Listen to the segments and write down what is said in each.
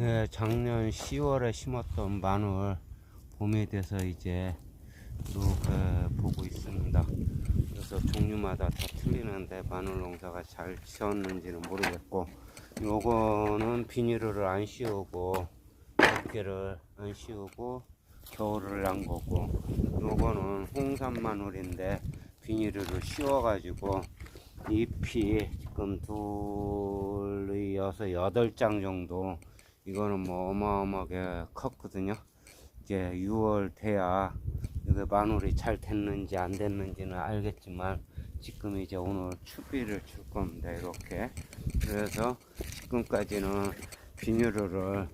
네, 작년 10월에 심었던 마늘 봄이 돼서 이제 이렇게 보고 있습니다. 그래서 종류마다 다 틀리는데 마늘 농사가 잘 지었는지는 모르겠고 요거는 비닐을 안 씌우고 어깨를 안 씌우고 겨울을 난 거고 요거는 홍산 마늘인데 비닐을 씌워 가지고 잎이 지금 둘, 여섯, 여덟 장 정도 이거는 뭐 어마어마하게 컸거든요. 이제 6월 돼야 이게 마늘이 잘 됐는지 안 됐는지는 알겠지만 지금 이제 오늘 추비를 줄 겁니다. 이렇게. 그래서 지금까지는 비닐을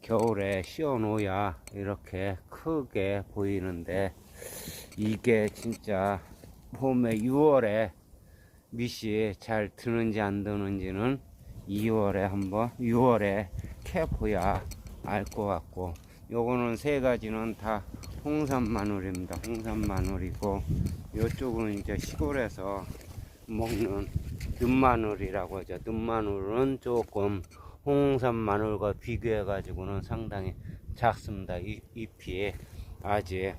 겨울에 씌워 놓아야 이렇게 크게 보이는데 이게 진짜 봄에 6월에 밑이 잘 드는지 안 드는지는 2월에 한번 6월에 캐 보야 알 것 같고 요거는 세 가지는 다 홍산 마늘입니다. 홍산 마늘이고 요쪽은 이제 시골에서 먹는 눈마늘이라고 하죠. 눈마늘은 조금 홍산 마늘과 비교해 가지고는 상당히 작습니다. 이, 잎이 아직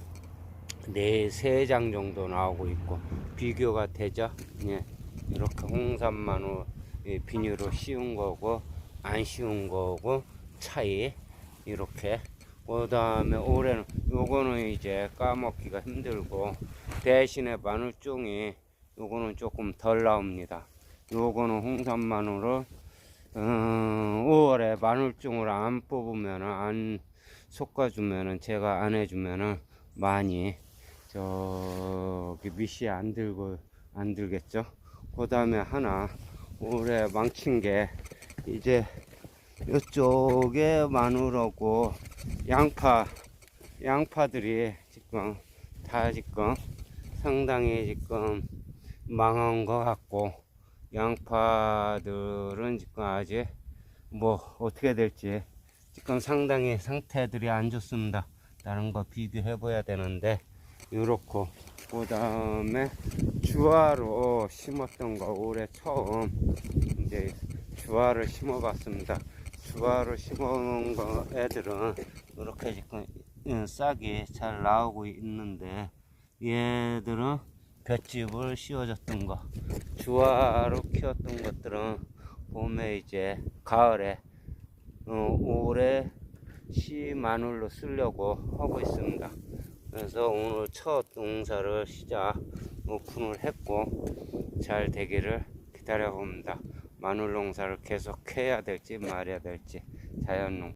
네세 장 정도 나오고 있고 비교가 되죠. 예. 이렇게 홍산 마늘 이 비닐로 씌운 거고 안 씌운 거고 차이 이렇게. 그 다음에 올해는 요거는 이제 까먹기가 힘들고 대신에 마늘종이 요거는 조금 덜 나옵니다. 요거는 홍산 마늘을 음, 5월에 마늘종을 안 뽑으면은 안 솎아주면은 제가 안 해주면은 많이 저기 밑이 안 들고 안 들겠죠? 그 다음에 하나 올해 망친 게 이제 이쪽에 마늘하고 양파 양파들이 지금 다 지금 상당히 지금 망한 것 같고 양파들은 지금 아직 뭐 어떻게 될지 지금 상당히 상태들이 안 좋습니다. 다른 거 비교해 봐야 되는데 이렇고 그 다음에 주화로 심었던 거 올해 처음 이제 주화를 심어 봤습니다. 주화로 심어 놓은 거 애들은 이렇게 지금 음, 싹이 잘 나오고 있는데 얘들은 볏짚을 씌워줬던 거 주화로 키웠던 것들은 봄에 이제 가을에 어, 올해 시 마늘로 쓰려고 하고 있습니다. 그래서 오늘 첫 농사를 시작 오픈을 했고 잘 되기를 기다려 봅니다 마늘 농사를 계속 해야 될지 말아야 될지 자연 농